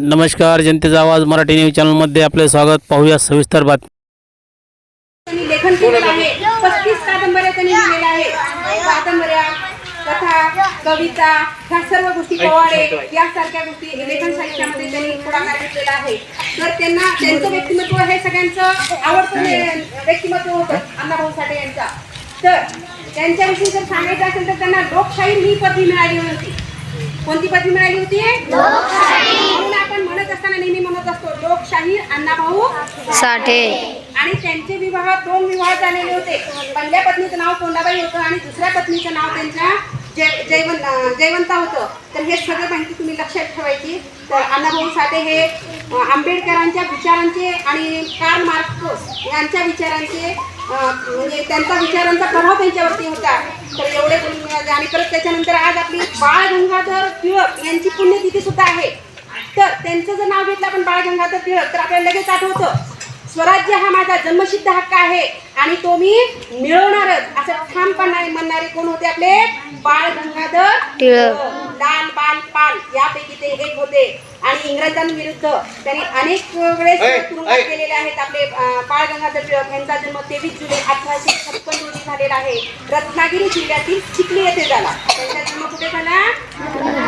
नमस्कार जनतेचा आवाज मराठी न्यूज चॅनलमध्ये आपले स्वागत. पाहूया सविस्तर बातमी. लेखन आहे. पस्तीस कादंबऱ्या त्यांनी लिहिलेल्या आहे कादंबऱ्या कथा कविता ह्या सर्व गोष्टी पोवाडे यासारख्या गोष्टी लेखन साहित्यामध्ये त्यांनी पुढाकार घेतलेला आहे तर त्यांना त्यांचं व्यक्तिमत्व हे सगळ्यांचं आवडतं हे व्यक्तिमत्व होतं अण्णाभाऊ साठे यांचा. तर त्यांच्याविषयी जर सांगायचं असेल तर त्यांना लोकशाहीर ही पदवी मिळाली होती. कोणती पदवी मिळाली होती? लोकशाहीर अण्णाभाऊ साठे. आणि त्यांचे विवाह दोन विवाह झालेले होते. पहिल्या पत्नीचं नाव कोंडाबाई होतं आणि दुसऱ्या पत्नीचं नाव त्यांच्या जय जयवंत जयवंता होतं. तर हे सगळं माहिती तुम्ही लक्षात ठेवायची. तर अण्णाभाऊ साठे हे आंबेडकरांच्या विचारांचे आणि कार्ल मार्क्स यांच्या विचारांचे म्हणजे त्यांचा विचारांचा प्रभाव त्यांच्यावरती होता. तर एवढे आणि परत त्याच्यानंतर आज आपली बाळ गंगाधर टिळक यांची पुण्यतिथी सुद्धा आहे. तर त्यांचं जर नाव घेतलं आपण बाळ गंगाधर टिळक तर आपल्याला लगेच आठवतं स्वराज्य हा माझा जन्मसिद्ध हक्क आहे आणि तो मी मिळवणारच. असं ठामपणे म्हणणारे कोण होते आपले? बाळ गंगाधर टिळक. लाल बाल पाल यापैकी ते एक होते. आणि इंग्रजांविरुद्ध त्यांनी अनेक वेळेस तुरुंगात गेलेले आहेत आपले बाळ गंगाधर टिळक यांचा जन्म तेवीस जुलै अठराशे छप्पन रोजी झालेला आहे. रत्नागिरी जिल्ह्यातील चिखली येथे झाला. त्यांचा जन्म कुठे झाला?